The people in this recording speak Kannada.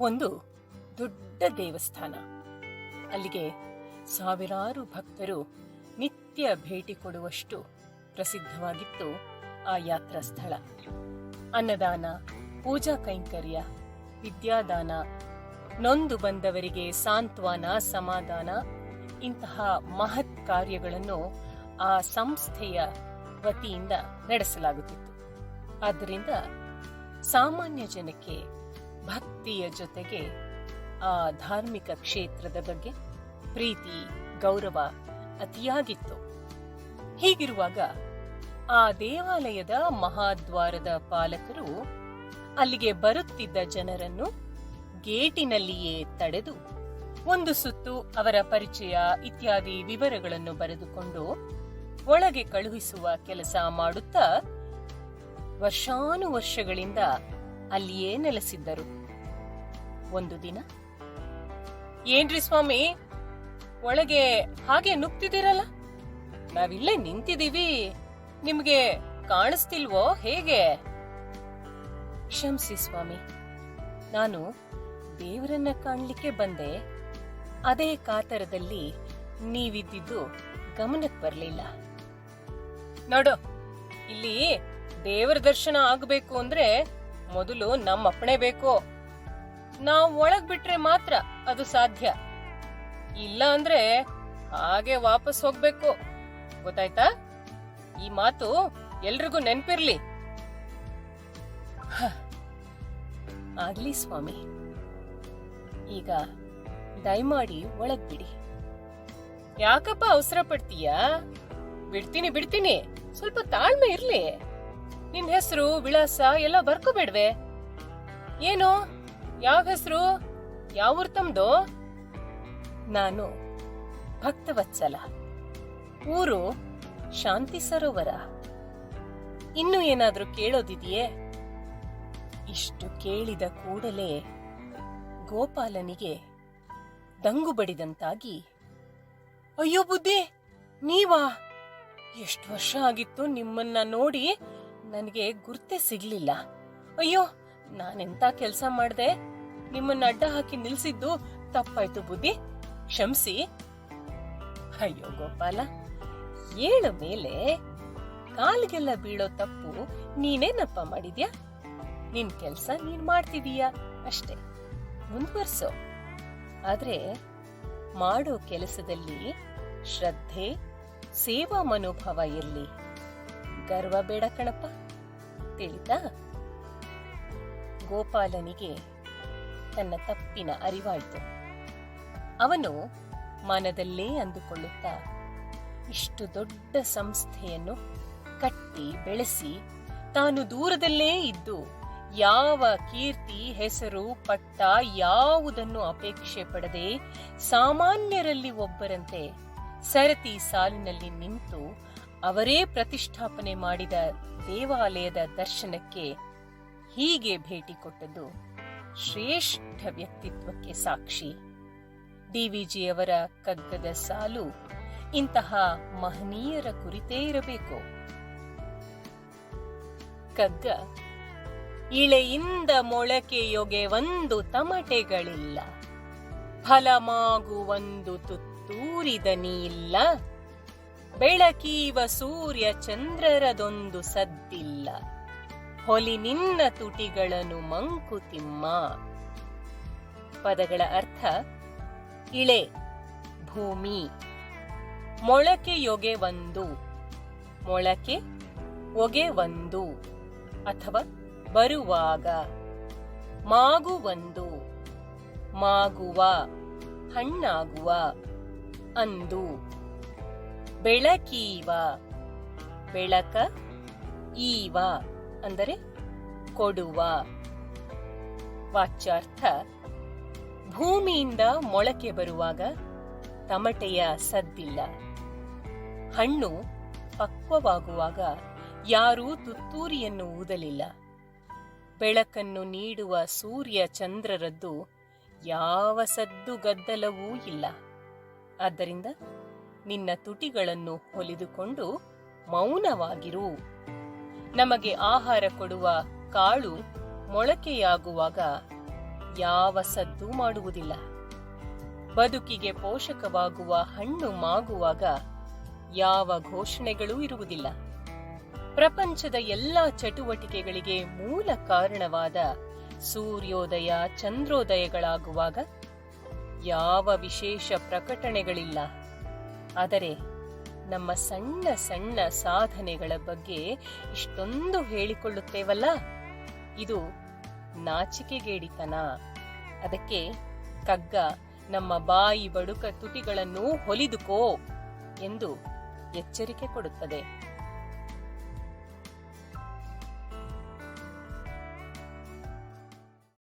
ಒಂದು ದೊಡ್ಡ ದೇವಸ್ಥಾನ. ಅಲ್ಲಿಗೆ ಸಾವಿರಾರು ಭಕ್ತರು ನಿತ್ಯ ಭೇಟಿ ಕೊಡುವಷ್ಟು ಪ್ರಸಿದ್ಧವಾಗಿತ್ತು ಆ ಯಾತ್ರಾ ಸ್ಥಳ. ಅನ್ನದಾನ, ಪೂಜಾ ಕೈಂಕರ್ಯ, ವಿದ್ಯಾದಾನ, ನೊಂದು ಬಂದವರಿಗೆ ಸಾಂತ್ವನ, ಸಮಾಧಾನ ಇಂತಹ ಮಹತ್ ಕಾರ್ಯಗಳನ್ನು ಆ ಸಂಸ್ಥೆಯ ವತಿಯಿಂದ ನಡೆಸಲಾಗುತ್ತಿತ್ತು. ಆದ್ದರಿಂದ ಸಾಮಾನ್ಯ ಜನಕ್ಕೆ ಭಕ್ತಿಯ ಜೊತೆಗೆ, ಆ ಧಾರ್ಮಿಕ ಕ್ಷೇತ್ರದ ಬಗ್ಗೆ ಪ್ರೀತಿ, ಗೌರವ ಅತಿಯಾಗಿತ್ತು. ಹೀಗಿರುವಾಗ ಆ ದೇವಾಲಯದ ಮಹಾದ್ವಾರದ ಪಾಲಕರು ಅಲ್ಲಿಗೆ ಬರುತ್ತಿದ್ದ ಜನರನ್ನು ಗೇಟಿನಲ್ಲಿಯೇ ತಡೆದು, ಒಂದು ಸುತ್ತು ಅವರ ಪರಿಚಯ ಇತ್ಯಾದಿ ವಿವರಗಳನ್ನು ಬರೆದುಕೊಂಡು ಒಳಗೆ ಕಳುಹಿಸುವ ಕೆಲಸ ಮಾಡುತ್ತಾ ವರ್ಷಾನುವರ್ಷಗಳಿಂದ ಅಲ್ಲಿಯೇ ನೆಲೆಸಿದ್ದರು. ಒಂದು ದಿನ, ಏನ್ರಿ ಸ್ವಾಮಿ, ಒಳಗೆ ಹಾಗೆ ನುಗ್ತಿದ್ದೀರಲ್ಲ? ನಾವಿಲ್ಲೇ ನಿಂತಿದ್ದೀವಿ, ನಿಮ್ಗೆ ಕಾಣಿಸ್ತಿಲ್ವೋ ಹೇಗೆ? ಕ್ಷಮಿಸಿ ಸ್ವಾಮಿ, ನಾನು ದೇವರನ್ನ ಕಾಣಲಿಕ್ಕೆ ಬಂದೆ. ಅದೇ ಕಾತರದಲ್ಲಿ ನೀವಿದ್ದಿದ್ದು ಗಮನಕ್ಕೆ ಬರಲಿಲ್ಲ. ನೋಡು, ಇಲ್ಲಿ ದೇವರ ದರ್ಶನ ಆಗ್ಬೇಕು ಅಂದ್ರೆ ಮೊದಲು ನಮ್ಮ ಅಪ್ಪಣೆ ಬೇಕು? ನಾವ್ ಒಳಗ್ ಬಿಟ್ರೆ ಮಾತ್ರ ಅದು ಸಾಧ್ಯ. ಇಲ್ಲ ಅಂದ್ರೆ ಹಾಗೆ ವಾಪಸ್ ಹೋಗ್ಬೇಕು. ಗೊತ್ತಾಯ್ತಾ? ಈ ಮಾತು ಎಲ್ರಿಗೂ ನೆನ್ಪಿರ್ಲಿ. ಆಗ್ಲಿ ಸ್ವಾಮಿ. ಈಗ ದಯಮಾಡಿ ಒಳಗ್ ಬಿಡಿ. ಯಾಕಪ್ಪ ಅವಸರ ಪಡ್ತೀಯಾ? ಬಿಡ್ತೀನಿ ಬಿಡ್ತೀನಿ. ಸ್ವಲ್ಪ ತಾಳ್ಮೆ ಇರ್ಲಿ. ನಿನ್ ಹೆಸರು, ವಿಳಾಸ ಎಲ್ಲ ಬರ್ಕೋಬೇಡ್ವೆ ಏನು? ಯಾವ ಹೆಸರು? ಯಾವ ತಮ್ದು? ನಾನು ಭಕ್ತವತ್ಸಲ. ಊರು ಶಾಂತಿ ಸರೋವರ. ಇನ್ನು ಏನಾದ್ರೂ ಕೇಳೋದಿದೆಯೇ? ಇಷ್ಟು ಕೇಳಿದ ಕೂಡಲೇ ಗೋಪಾಲನಿಗೆ ದಂಗು ಬಡಿದಂತಾಗಿ, ಅಯ್ಯೋ ಬುದ್ಧಿ, ನೀವಾ? ಎಷ್ಟು ವರ್ಷ ಆಗಿತ್ತು ನಿಮ್ಮನ್ನ ನೋಡಿ ನನಗೆ ಗುರ್ತೇ ಸಿಗ್ಲಿಲ್ಲ. ಅಯ್ಯೋ, ನಾನೆಂತ ಕೆಲಸ ಮಾಡ್ದೆ? ನಿಮ್ಮನ್ನ ಅಡ್ಡ ಹಾಕಿ ನಿಲ್ಸಿದ್ದು ತಪ್ಪಾಯ್ತು ಬುದ್ಧಿ. ಕ್ಷಮಿಸಿ. ಅಯ್ಯೋ, ಗೋಪಾಲ, ಏಳು ಮೇಲೆ ಕಾಲ್ಗೆಲ್ಲ ಬೀಳೋ ತಪ್ಪು ನೀನೇನಪ್ಪ ಮಾಡಿದ್ಯಾ? ನಿನ್ ಕೆಲ್ಸ ನೀನ್ ಮಾಡ್ತಿದೀಯ? ಅಷ್ಟೇ. ಮುಂದುವರ್ಸೋ. ಆದ್ರೆ ಮಾಡೋ ಕೆಲಸದಲ್ಲಿ ಶ್ರದ್ಧೆ, ಸೇವಾ ಮನೋಭಾವ ಇರ್ಲಿ. ಗರ್ವ ಬೇಡ ಕಣಪ್ಪ. ತಿಳಿತಾ? ಗೋಪಾಲನಿಗೆ ತನ್ನ ತಪ್ಪಿನ ಅರಿವಾಯಿತು. ಅವನು ಮನದಲ್ಲೇ ಅಂದುಕೊಳ್ಳುತ್ತಾ ಇಷ್ಟು ದೊಡ್ಡ ಸಂಸ್ಥೆಯನ್ನು ಕಟ್ಟಿ ಬೆಳೆಸಿ ತಾನು ದೂರದಲ್ಲೇ ಇದ್ದು ಯಾವ ಕೀರ್ತಿ, ಹೆಸರು, ಪಟ್ಟ ಯಾವುದನ್ನು ಅಪೇಕ್ಷೆ ಪಡದೆ ಸಾಮಾನ್ಯರಲ್ಲಿ ಒಬ್ಬರಂತೆ ಸರತಿ ಸಾಲಿನಲ್ಲಿ ನಿಂತು ಅವರೇ ಪ್ರತಿಷ್ಠಾಪನೆ ಮಾಡಿದ ದೇವಾಲಯದ ದರ್ಶನಕ್ಕೆ ಹೀಗೆ ಭೇಟಿ ಕೊಟ್ಟದ್ದು ಶ್ರೇಷ್ಠ ವ್ಯಕ್ತಿತ್ವಕ್ಕೆ ಸಾಕ್ಷಿ. ಡಿವಿಜಿಯವರ ಕಗ್ಗದ ಸಾಲು ಇಂತಹ ಮಹನೀಯರ ಕುರಿತೇ ಇರಬೇಕು. ಕಗ್ಗ ಇಳೆಯಿಂದ ಮೊಳಕೆಯೊಗೆ ಒಂದು ತಮಟೆಗಳಿಲ್ಲ. ಫಲಮಾಗುವೊಂದು ತುತ್ತೂರಿದ ನೀಲ್ಲ ಬೆಳಕೀವ ಸೂರ್ಯ ಚಂದ್ರರದೊಂದು ಸದ್ದಿಲ್ಲ. ಹೊಲಿ ನಿನ್ನ ತುಟಿಗಳನ್ನು ಮಂಕುತಿಮ್ಮ ಪದಗಳ ಅರ್ಥ, ಇಳೆ, ಭೂಮಿ ಮೊಳಕೆಯೊಗೆ ಒಂದು, ಮೊಳಕೆ ಒಗೆ ಒಂದು, ಅಥವಾ ಬರುವಾಗ ಮಾಗುವಂದು ಮಾಗುವ, ಹಣ್ಣಾಗುವ, ಅಂದು. ಬೆಳಕೀವ. ಬೆಳಕ ಈವ ಅಂದರೆ ಕೊಡುವ. ವಾಚ್ಯಾರ್ಥ, ಭೂಮಿಯಿಂದ ಮೊಳಕೆ ಬರುವಾಗ ತಮಟೆಯ ಸದ್ದಿಲ್ಲ. ಹಣ್ಣು ಪಕ್ವವಾಗುವಾಗ ಯಾರೂ ತುತ್ತೂರಿಯನ್ನು ಊದಲಿಲ್ಲ. ಬೆಳಕನ್ನು ನೀಡುವ ಸೂರ್ಯ ಚಂದ್ರರದ್ದು ಯಾವ ಸದ್ದು ಗದ್ದಲವೂ ಇಲ್ಲ. ಆದ್ದರಿಂದ ನಿನ್ನ ತುಟಿಗಳನ್ನು ಹೊಲಿದುಕೊಂಡು ಮೌನವಾಗಿರು. ನಮಗೆ ಆಹಾರ ಕೊಡುವ ಕಾಳು ಮೊಳಕೆಯಾಗುವಾಗ ಯಾವ ಸದ್ದು ಮಾಡುವುದಿಲ್ಲ. ಬದುಕಿಗೆ ಪೋಷಕವಾಗುವ ಹಣ್ಣು ಮಾಗುವಾಗ ಯಾವ ಘೋಷಣೆಗಳೂ ಇರುವುದಿಲ್ಲ. ಪ್ರಪಂಚದ ಎಲ್ಲ ಚಟುವಟಿಕೆಗಳಿಗೆ ಮೂಲ ಕಾರಣವಾದ ಸೂರ್ಯೋದಯ, ಚಂದ್ರೋದಯಗಳಾಗುವಾಗ ಯಾವ ವಿಶೇಷ ಪ್ರಕಟಣೆಗಳಿಲ್ಲ. ಆದರೆ ನಮ್ಮ ಸಣ್ಣ ಸಣ್ಣ ಸಾಧನೆಗಳ ಬಗ್ಗೆ ಇಷ್ಟೊಂದು ಹೇಳಿಕೊಳ್ಳುತ್ತೇವಲ್ಲ? ಇದು ನಾಚಿಕೆಗೇಡಿತನ. ಅದಕ್ಕೆ ಕಗ್ಗ, ನಮ್ಮ ಬಾಯಿ ಬಡುಕ ತುಟಿಗಳನ್ನು ಹೊಲಿದುಕೋ ಎಂದು ಎಚ್ಚರಿಕೆ ಕೊಡುತ್ತದೆ.